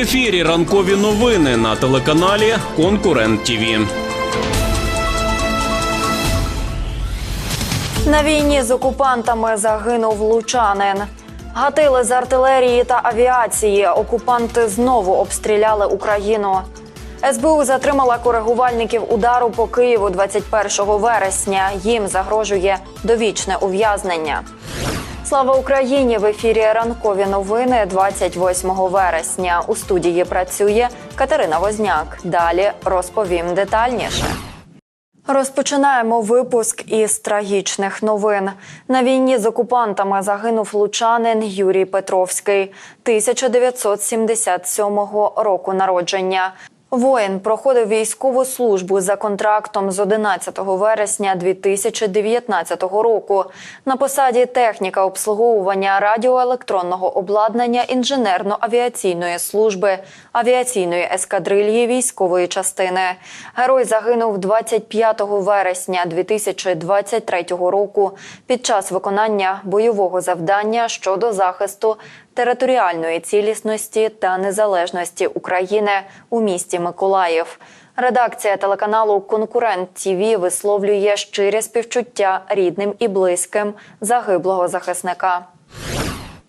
ефірі ранкові новини на телеканалі Конкурент ТІВІ. На війні з окупантами загинув лучанин. Гатили з артилерії та авіації. Окупанти знову обстріляли Україну. СБУ затримала коригувальників удару по Києву 21 вересня. Їм загрожує довічне ув'язнення. Слава Україні! В ефірі ранкові новини 28 вересня. У студії працює Катерина Возняк. Далі розповім детальніше. Розпочинаємо випуск із трагічних новин. На війні з окупантами загинув лучанин Юрій Петровський 1977 року народження. Воїн проходив військову службу за контрактом з 11 вересня 2019 року на посаді техніка обслуговування радіоелектронного обладнання інженерно-авіаційної служби авіаційної ескадрильї військової частини. Герой загинув 25 вересня 2023 року під час виконання бойового завдання щодо захисту територіальної цілісності та незалежності України у місті Миколаїв. Редакція телеканалу Конкурент ТІВІ висловлює щире співчуття рідним і близьким загиблого захисника.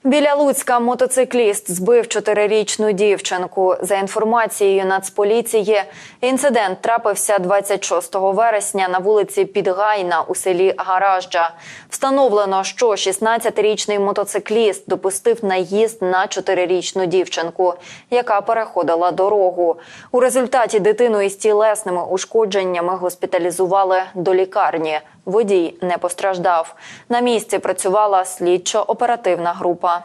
Біля Луцька мотоцикліст збив чотирирічну дівчинку. За інформацією Нацполіції, інцидент трапився 26 вересня на вулиці Підгайна у селі Гаражджа. Встановлено, що 16-річний мотоцикліст допустив наїзд на чотирирічну дівчинку, яка переходила дорогу. У результаті дитину із тілесними ушкодженнями госпіталізували до лікарні. Водій не постраждав. На місці працювала слідчо-оперативна група.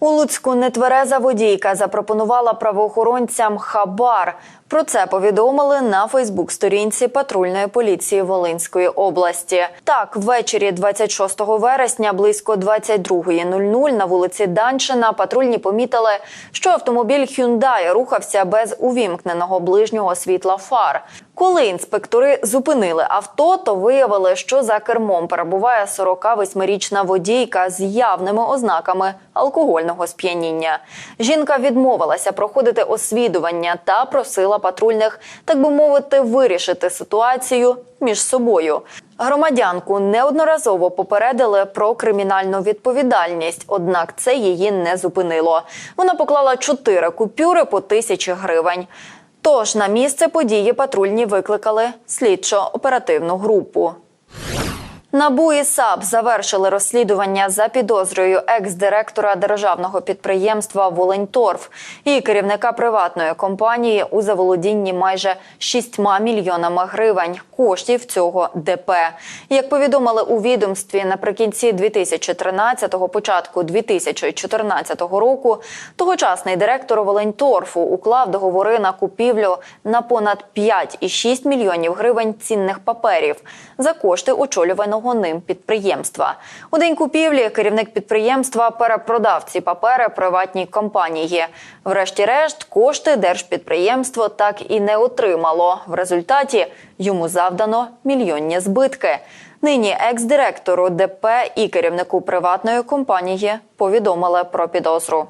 У Луцьку нетвереза водійка запропонувала правоохоронцям хабар. Про це повідомили на Фейсбук-сторінці патрульної поліції Волинської області. Так, ввечері 26 вересня, близько 22.00 на вулиці Даншина патрульні помітили, що автомобіль Hyundai рухався без увімкненого ближнього світла фар. Коли інспектори зупинили авто, то виявили, що за кермом перебуває 48-річна водійка з явними ознаками алкогольного сп'яніння. Жінка відмовилася проходити освідування та просила патрульних, так би мовити, вирішити ситуацію між собою. Громадянку неодноразово попередили про кримінальну відповідальність, однак це її не зупинило. Вона поклала чотири купюри по тисячі гривень. Тож на місце події патрульні викликали слідчо-оперативну групу. НАБУ і САП завершили розслідування за підозрою екс-директора державного підприємства Волиньторф і керівника приватної компанії у заволодінні майже 6 мільйонами гривень коштів цього ДП. Як повідомили у відомстві наприкінці 2013-го, початку 2014 року, тогочасний директор Волиньторфу уклав договори на купівлю на понад 5,6 мільйонів гривень цінних паперів за кошти очолюваного ним підприємства. У день купівлі керівник підприємства перепродав ці папери приватній компанії. Врешті-решт, кошти держпідприємство так і не отримало. В результаті йому завдано мільйонні збитки. Нині екс-директору ДП і керівнику приватної компанії повідомили про підозру.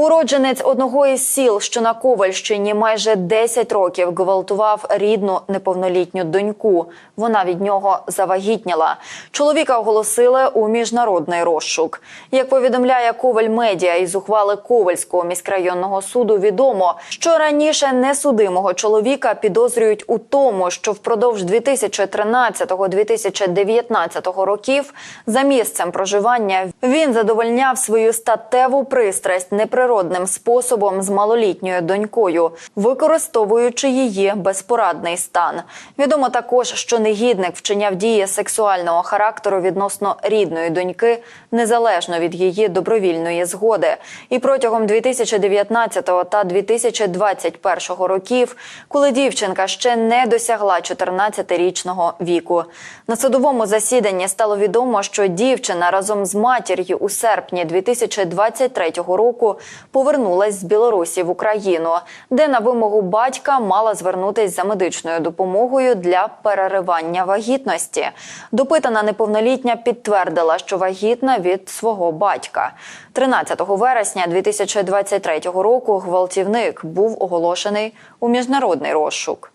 Уродженець одного із сіл, що на Ковальщині, майже 10 років гвалтував рідну неповнолітню доньку. Вона від нього завагітніла. Чоловіка оголосили у міжнародний розшук. Як повідомляє Коваль Медіа із ухвали Ковальського міськрайонного суду, відомо, що раніше несудимого чоловіка підозрюють у тому, що впродовж 2013-2019 років за місцем проживання він задовольняв свою статеву пристрасть неприродним способом з малолітньою донькою, використовуючи її безпорадний стан. Відомо також, що негідник вчиняв дії сексуального характеру відносно рідної доньки, незалежно від її добровільної згоди. І протягом 2019 та 2021 років, коли дівчинка ще не досягла 14-річного віку. На судовому засіданні стало відомо, що дівчина разом з матір'ю у серпні 2023 року повернулась з Білорусі в Україну, де на вимогу батька мала звернутись за медичною допомогою для переривання вагітності. Допитана неповнолітня підтвердила, що вагітна від свого батька. 13 вересня 2023 року гвалтівник був оголошений у міжнародний розшук.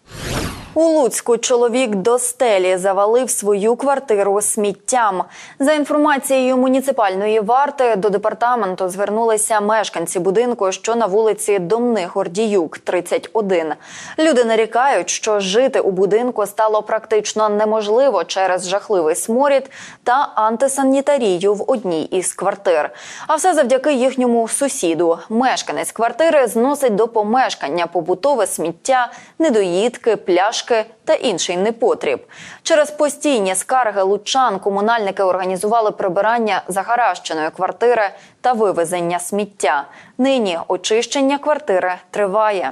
У Луцьку чоловік до стелі завалив свою квартиру сміттям. За інформацією муніципальної варти до департаменту звернулися мешканці будинку, що на вулиці Домних Гордіюк, 31. Люди нарікають, що жити у будинку стало практично неможливо через жахливий сморід та антисанітарію в одній із квартир. А все завдяки їхньому сусіду. Мешканець квартири зносить до помешкання побутове сміття, недоїдки, пляшки та інший непотріб. Через постійні скарги лучан комунальники організували прибирання загаращеної квартири та вивезення сміття. Нині очищення квартири триває.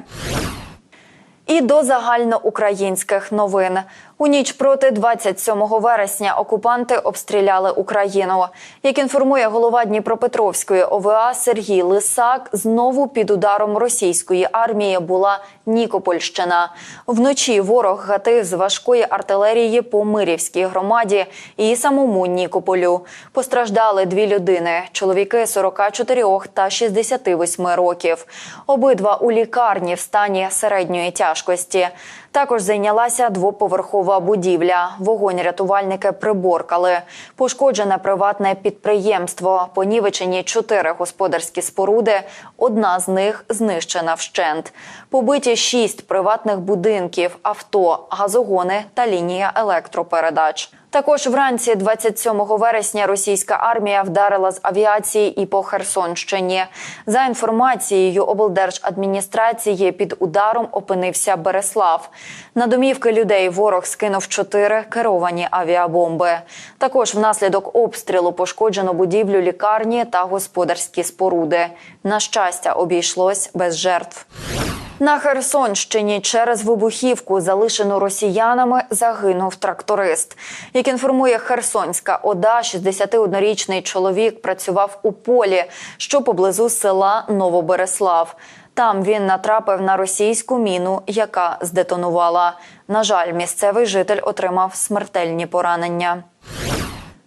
І до загальноукраїнських новин. У ніч проти 27 вересня окупанти обстріляли Україну. Як інформує голова Дніпропетровської ОВА Сергій Лисак, знову під ударом російської армії була Нікопольщина. Вночі ворог гатив з важкої артилерії по Мирівській громаді і самому Нікополю. Постраждали дві людини: чоловіки 44 та 68 років. Обидва у лікарні в стані середньої тяжкості. Також зайнялася двоповерхова будівля. Вогонь рятувальники приборкали. Пошкоджене приватне підприємство. Понівечені чотири господарські споруди. Одна з них знищена вщент. Побиті шість приватних будинків, авто, газогони та лінія електропередач. Також вранці 27 вересня російська армія вдарила з авіації і по Херсонщині. За інформацією облдержадміністрації, під ударом опинився Береслав. На домівки людей ворог скинув чотири керовані авіабомби. Також внаслідок обстрілу пошкоджено будівлю лікарні та господарські споруди. На щастя, обійшлось без жертв. На Херсонщині через вибухівку, залишену росіянами, загинув тракторист. Як інформує Херсонська ОДА, 61-річний чоловік працював у полі, що поблизу села Новобереслав. Там він натрапив на російську міну, яка здетонувала. На жаль, місцевий житель отримав смертельні поранення.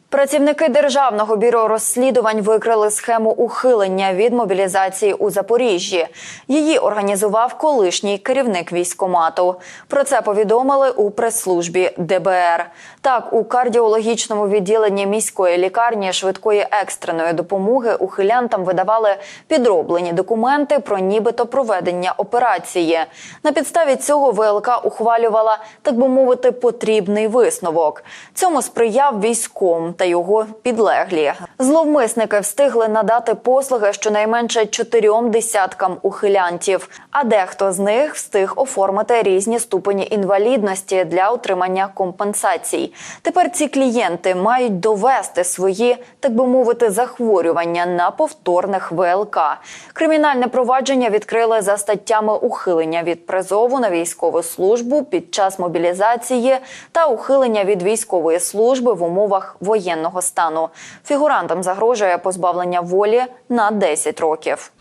Працівники державного бюро розслідувань викрили схему ухилення від мобілізації у Запоріжжі. Її організував колишній керівник військомату. Про це повідомили у прес-службі ДБР. Так, у кардіологічному відділенні міської лікарні швидкої екстреної допомоги ухилянтам видавали підроблені документи про нібито проведення операції. На підставі цього ВЛК ухвалювала, так би мовити, потрібний висновок. Цьому сприяв військом та його підлеглі. Зловмисники встигли надати послуги щонайменше чотирьом десяткам ухилянтів. А дехто з них встиг оформити різні ступені інвалідності для отримання компенсацій. Тепер ці клієнти мають довести свої, так би мовити, захворювання на повторних ВЛК. Кримінальне провадження відкрили за статтями ухилення від призову на військову службу під час мобілізації та ухилення від військової служби в умовах воєнного стану. Фігурантам загрожує позбавлення волі на 10 років.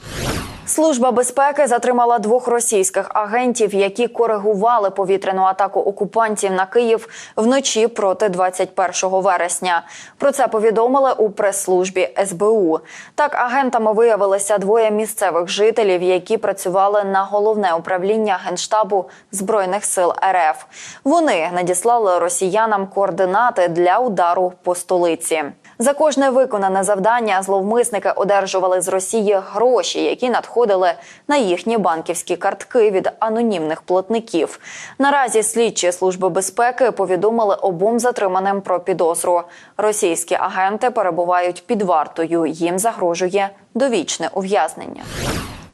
Служба безпеки затримала двох російських агентів, які коригували повітряну атаку окупантів на Київ вночі проти 21 вересня. Про це повідомили у прес-службі СБУ. Так, агентами виявилися двоє місцевих жителів, які працювали на головне управління генштабу збройних сил РФ. Вони надіслали росіянам координати для удару по столиці. За кожне виконане завдання зловмисники одержували з Росії гроші, які надходили на їхні банківські картки від анонімних платників. Наразі слідчі служби безпеки повідомили обом затриманим про підозру. Російські агенти перебувають під вартою. Їм загрожує довічне ув'язнення.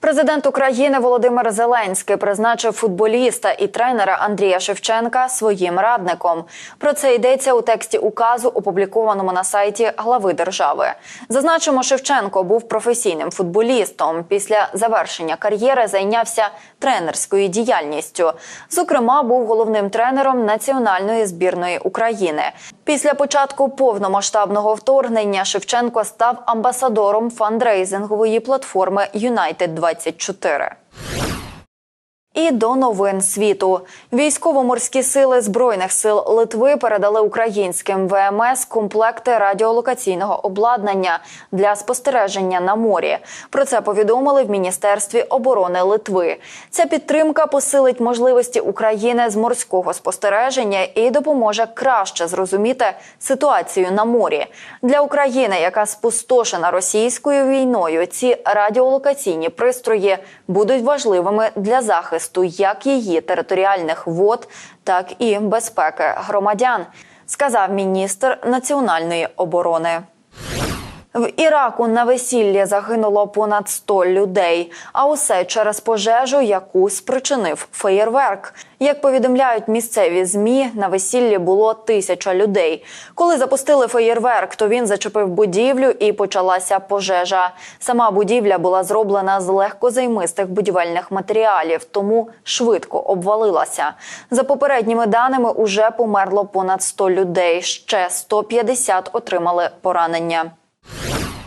Президент України Володимир Зеленський призначив футболіста і тренера Андрія Шевченка своїм радником. Про це йдеться у тексті указу, опублікованому на сайті глави держави. Зазначимо, Шевченко був професійним футболістом. Після завершення кар'єри зайнявся тренерською діяльністю. Зокрема, був головним тренером національної збірної України. Після початку повномасштабного вторгнення Шевченко став амбасадором фандрейзингової платформи United 24 і до новин світу військово-морські сили збройних сил Литви передали українським ВМС комплекти радіолокаційного обладнання для спостереження на морі. Про це повідомили в міністерстві оборони Литви. Ця підтримка посилить можливості України з морського спостереження і допоможе краще зрозуміти ситуацію на морі для України, яка спустошена російською війною. Ці радіолокаційні пристрої будуть важливими для захисту як її територіальних вод, так і безпеки громадян, сказав міністр національної оборони. В Іраку на весіллі загинуло понад 100 людей, а усе через пожежу, яку спричинив феєрверк. Як повідомляють місцеві змі, на весіллі було тисяча людей. Коли запустили феєрверк, то він зачепив будівлю і почалася пожежа. Сама будівля була зроблена з легкозаймистих будівельних матеріалів, тому швидко обвалилася. За попередніми даними, уже померло понад 100 людей. Ще 150 отримали поранення.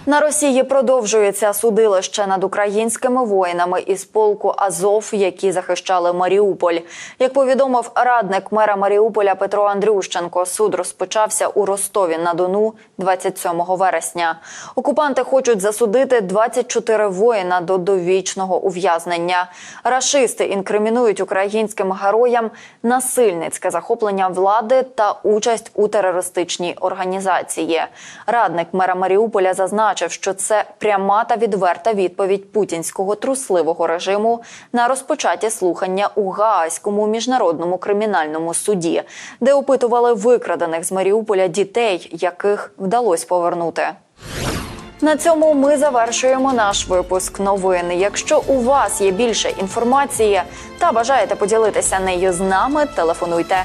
На Росії продовжується судилище над українськими воїнами із полку Азов, які захищали Маріуполь. Як повідомив радник мера Маріуполя Петро Андрющенко, суд розпочався у Ростові на Дону 27 вересня. Окупанти хочуть засудити 24 воїна до довічного ув'язнення. Рашисти інкримінують українським героям насильницьке захоплення влади та участь у терористичній організації. Радник мера Маріуполя зазначив, що це пряма та відверта відповідь путінського трусливого режиму на розпочаті слухання у Гаазькому міжнародному кримінальному суді, де опитували викрадених з Маріуполя дітей, яких вдалося повернути. На цьому ми завершуємо наш випуск новин. Якщо у вас є більше інформації та бажаєте поділитися нею з нами, телефонуйте